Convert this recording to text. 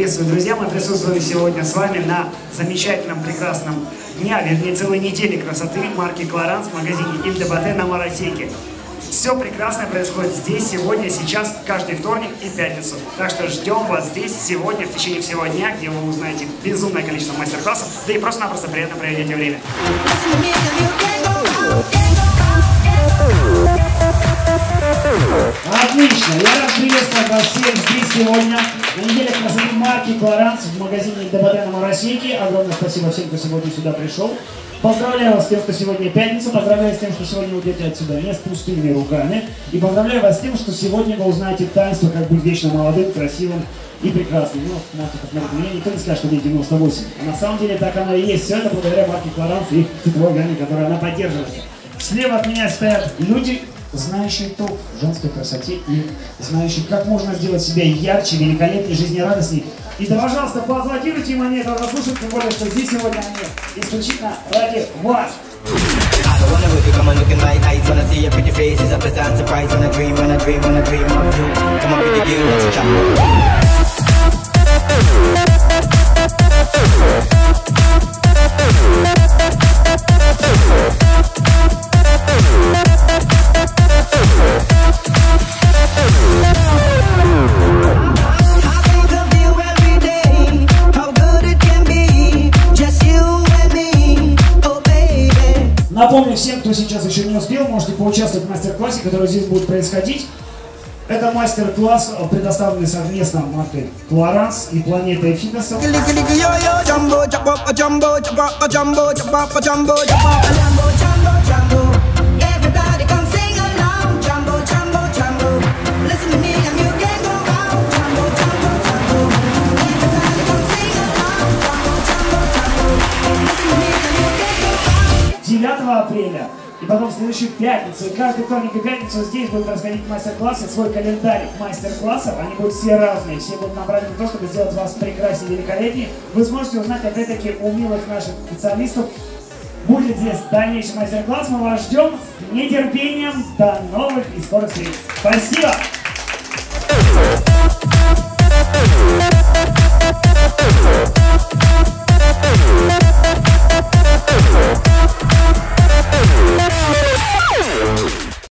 приветствую, друзья. Мы присутствуем сегодня с вами на замечательном, прекрасном дня, вернее, целой неделе красоты марки Кларанс в магазине Ильдебате на Маросейке. Все прекрасное происходит здесь, сегодня, сейчас, каждый вторник и пятницу. Так что ждем вас здесь сегодня, в течение всего дня, где вы узнаете безумное количество мастер-классов, да и просто-напросто приятно проведете время. Сегодня. На неделе красоты марки Кларанс в магазине ДБТ на Моросейке. Огромное спасибо всем, кто сегодня сюда пришел. Поздравляю вас с тем, что сегодня пятница. Поздравляю с тем, что сегодня вы уйдете отсюда не с пустыми руками. И поздравляю вас с тем, что сегодня вы узнаете таинство, как быть вечно молодым, красивым и прекрасным. Ну, можете посмотреть меня, никто не скажет, что мне 98. А на самом деле так оно и есть. Все это благодаря марке Кларанс и цветовой гамме, которую она поддерживает. Слева от меня стоят люди, знающий толк в женской красоте и знающий, как можно сделать себя ярче, великолепнее, жизнерадостней. И да, пожалуйста, поаплодируйте им, они этого заслуживают, тем более, что здесь сегодня они исключительно ради вас. I don't wanna look you, come on looking like eyes Wanna see your pretty face, it's a pleasant surprise I dream, I dream, I dream of you Come on pretty girl, let's Напомню всем, кто сейчас еще не успел, можете поучаствовать в мастер-классе, который здесь будет происходить. Это мастер-класс, предоставленный совместно маркой Кларанс и Планетой Фитнеса. 9 апреля. И потом в следующую пятницу. И каждый вторник и пятницу здесь будет происходить мастер-классы, свой календарь мастер-классов. Они будут все разные, все будут набраны на то, чтобы сделать вас прекраснее и великолепнее. Вы сможете узнать, опять-таки, у милых наших специалистов. Будет здесь дальнейший мастер-класс. Мы вас ждем с нетерпением. До новых и скорых встреч. Спасибо!